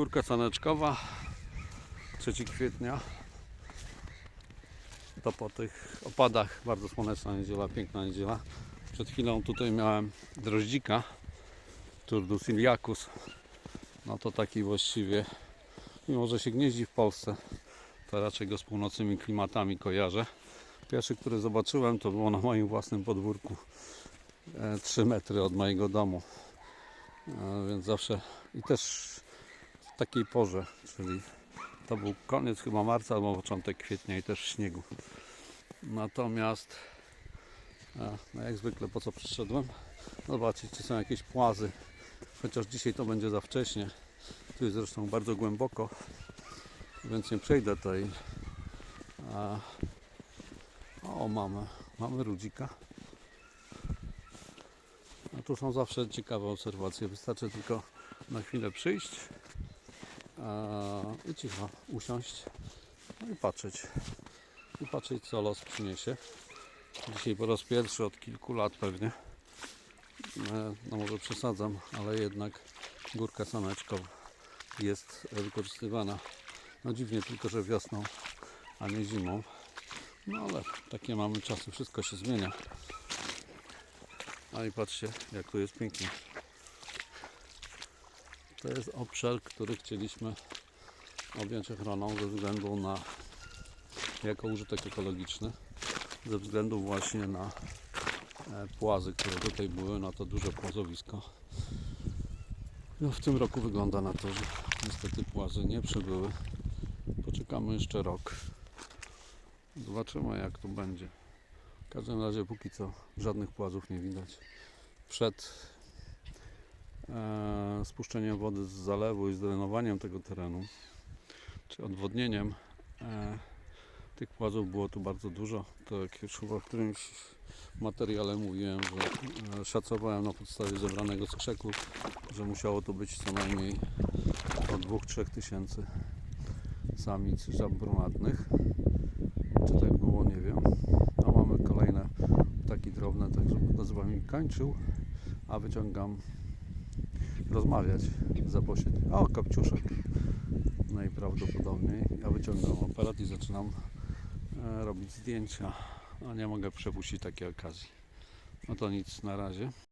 Górka Saneczkowa, 3 kwietnia. To po tych opadach, bardzo słoneczna niedziela, piękna niedziela. Przed chwilą tutaj miałem droździka, Turdus iliacus. No to taki właściwie, mimo że się gnieździ w Polsce, to raczej go z północnymi klimatami kojarzę. Pierwszy, który zobaczyłem, to było na moim własnym podwórku, 3 metry od mojego domu. E, Więc zawsze i też takiej porze, czyli to był koniec chyba marca albo początek kwietnia i też śniegu. Natomiast no jak zwykle po co przyszedłem? Zobaczyć czy są jakieś płazy. Chociaż dzisiaj to będzie za wcześnie. Tu jest zresztą bardzo głęboko, więc nie przejdę tej. O, mamy, mamy rudzika. No tu są zawsze ciekawe obserwacje. Wystarczy tylko na chwilę przyjść i cicho usiąść no i patrzeć. I patrzeć co los przyniesie. Dzisiaj po raz pierwszy od kilku lat pewnie. E, No może przesadzam, ale jednak górka saneczkowa jest wykorzystywana. No dziwnie tylko, że wiosną, a nie zimą. No ale takie mamy czasy, wszystko się zmienia. A i patrzcie, jak tu jest pięknie. To jest obszar, który chcieliśmy objąć ochroną ze względu na jako użytek ekologiczny, ze względu właśnie na e, płazy, które tutaj były, na to duże płazowisko. No, w tym roku wygląda na to, że niestety płazy nie przybyły. Poczekamy jeszcze rok. Zobaczymy jak tu będzie. W każdym razie póki co żadnych płazów nie widać. Przed spuszczeniem wody z zalewu i zdrenowaniem tego terenu, czy odwodnieniem, e, tych płazów było tu bardzo dużo. To jak już chyba w którymś materiale mówiłem, że e, szacowałem na podstawie zebranego z krzeków, że musiało to być co najmniej od 2-3 tysięcy samic żab brunatnych. Czy tak było, nie wiem. A mamy kolejne ptaki drobne, także będę z Wami kończył, a wyciągam rozmawiać za posiedzenie. O, kapciuszek najprawdopodobniej. Ja wyciągam aparat i zaczynam e, robić zdjęcia. No nie mogę przepuścić takiej okazji. No to nic, na razie.